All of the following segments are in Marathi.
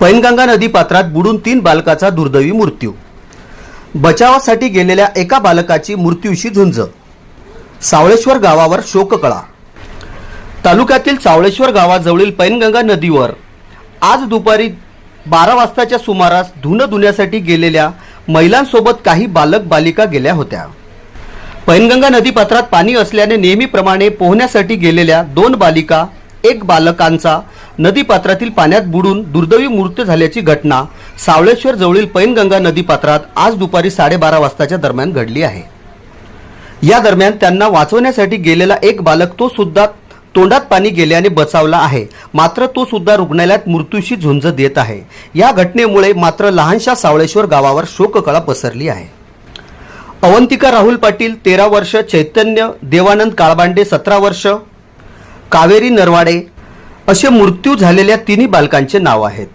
पैनगंगा नदी पात्रात बुडून तीन बालकाचा दुर्दैवी मृत्यू. बचावासाठी गेलेल्या एका बालकाची मृत्यूशी झुंज. सावळेश्वर गावावर शोककळा. तालुक्यातील सावळेश्वर गावाजवळील पैनगंगा नदीवर आज दुपारी बारा वाजताच्या सुमारास धुणं धुण्यासाठी गेलेल्या महिलांसोबत काही बालक बालिका गेल्या होत्या. पैनगंगा नदीपात्रात पाणी असल्याने नेहमीप्रमाणे पोहण्यासाठी गेलेल्या दोन बालिका एक बालकांचा नदीपात्रातील पाण्यात बुडून दुर्दैवी मृत्यू झाल्याची घटना सावळेश्वर जवळील पैनगंगा नदीपात्रात आज दुपारी साडेबारा वाजताच्या दरम्यान घडली आहे. या दरम्यान त्यांना वाचवण्यासाठी गेलेला एक बालक तो सुद्धा तोंडात पाणी गेल्याने बचावला आहे. मात्र तो सुद्धा रुग्णालयात मृत्यूशी झुंज देत आहे. या घटनेमुळे मात्र लहानशा सावळेश्वर गावावर शोककळा पसरली आहे. अवंतिका राहुल पाटील तेरा वर्ष चैतन्य देवानंद काळबांडे सतरा वर्ष कावेरी नरवाडे असे मृत्यू झालेल्या तिन्ही बालकांचे नाव आहेत.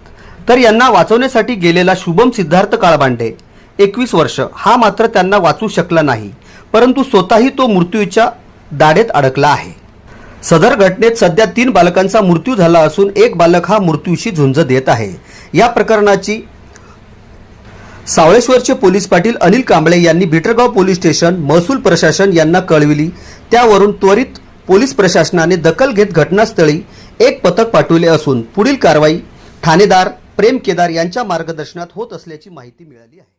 तर यांना वाचवण्यासाठी गेलेला शुभम सिद्धार्थ काळबांडे एकवीस वर्ष हा मात्र त्यांना वाचू शकला नाही परंतु स्वतःही तो मृत्यूच्या दाढेत अडकला आहे. सदर घटनेत सध्या तीन बालकांचा मृत्यू झाला असून एक बालक हा मृत्यूशी झुंज देत आहे. या प्रकरणाची सावळेश्वरचे पोलीस पाटील अनिल कांबळे यांनी बिटरगाव पोलीस स्टेशन महसूल प्रशासन यांना कळविली. त्यावरून त्वरित पोलीस प्रशासनाने दखल घेत घटनास्थळी एक पथक पाठवले असून पुढील कारवाई ठाणेदार प्रेम केदार यांच्या मार्गदर्शनात होत असल्याची माहिती मिळाली आहे.